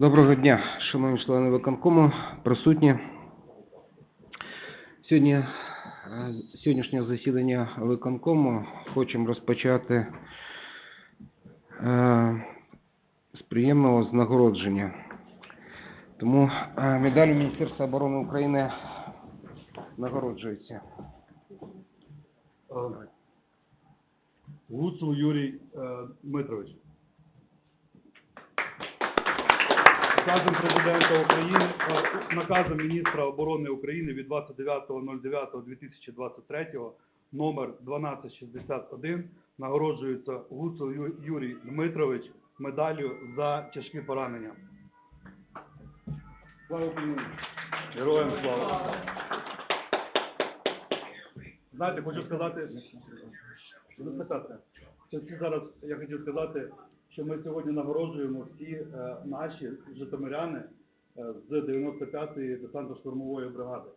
Доброго дня, шановні члени виконкому, присутні. Сьогодні, е, сьогоднішнє засідання виконкому хочемо розпочати е, з приємного з нагородження. Тому е, медаллю Міністерства оборони України нагороджується. Юрій е, Дмитрович. Наказом президента України, е, наказом міністра оборони України від 29.09.2023 номер 1261 нагороджується Гуцул Юрій Дмитрович медаллю за тяжкі поранення. Слава Україні! Героям слава! Знаєте, хочу сказати, це зараз я хотів сказати, що ми сьогодні нагороджуємо всі е, наші житомиряни е, з 95-ї десантно-штурмової бригади.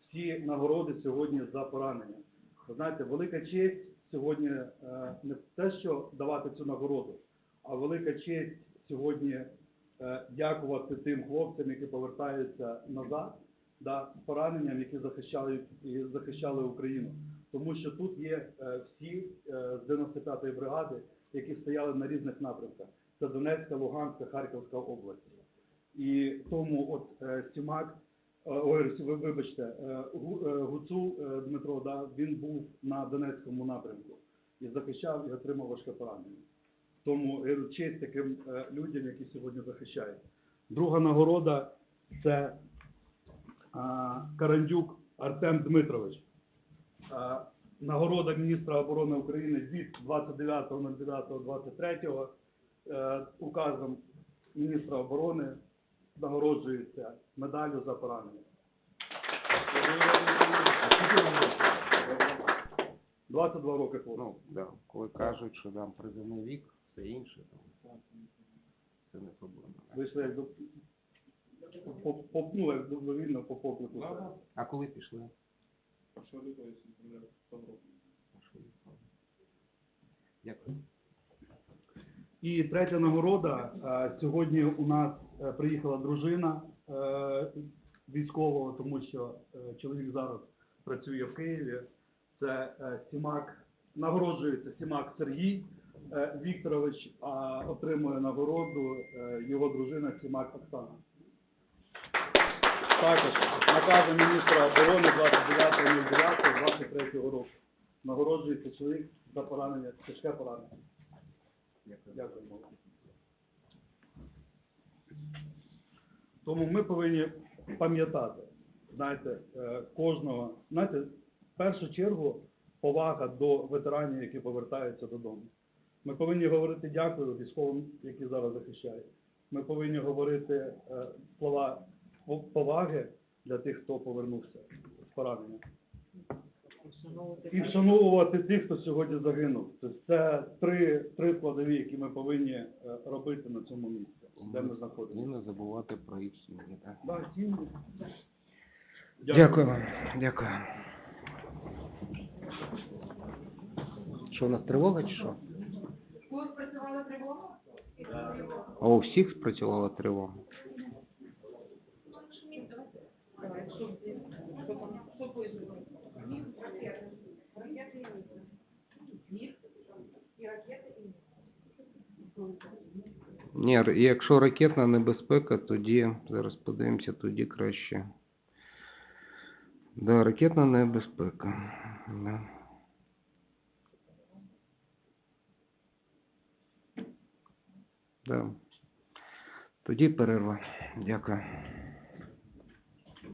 Всі нагороди сьогодні за поранення. Ви знаєте, велика честь сьогодні е, не те, що давати цю нагороду, а велика честь сьогодні дякувати тим хлопцям, які повертаються назад, да, з пораненням, які захищають і захищали Україну. Тому що тут є всі з 95-ї бригади, які стояли на різних напрямках. Це Донецька, Луганська, Харківська область. І тому от е, Сімак, е, ой, ви- вибачте, е, Гуцул Дмитро, да, він був на Донецькому напрямку і захищав і отримав важке поранення. Тому я честь таким людям, які сьогодні захищають. Друга нагорода це Карандюк Артем Дмитрович. Нагорода міністра оборони України від 29.09.23 е, указом міністра оборони нагороджується медаллю за поранення. 22 роки. Ну, да, коли кажуть, що там призовний вік, все інше, там, це не проблема. Вийшли як до по, по, ну, як добровільно по поклику. А коли пішли? Дякую. І третя нагорода. Сьогодні у нас е, приїхала дружина е, військового, тому що е, чоловік зараз працює в Києві. Це Сімак, нагороджується Сімак Сергій Вікторович, а отримує нагороду його дружина Сімак Оксана. Також наказом міністра оборони 29.09.23 року. Нагороджується чоловік за поранення, тяжке поранення. Дякую. Тому ми повинні пам'ятати, знаєте, е, кожного, знаєте, в першу чергу повага до ветеранів, які повертаються додому. Ми повинні говорити дякую військовим, які зараз захищають. Ми повинні говорити е, слова поваги для тих, хто повернувся з поранення. І вшановувати тих, хто сьогодні загинув. Тобто це три, три складові, які ми повинні е, робити на цьому місці, де ми І знаходимося. не забувати про їх сім'ї, так? Да, сім'ї. Дякую вам. Дякую. Що у нас тривога чи що? Коли спрацювала тривога? А у всіх спрацювала тривога? Давай, що ти? Що там? Що пишуть? Міг, ракети. Ракети і міг. Міг і ракети і міг. Ні, якщо ракетна небезпека, тоді зараз подивимося, тоді краще. Да, ракетна небезпека. Да. Да. Тоді перерва. Дякую.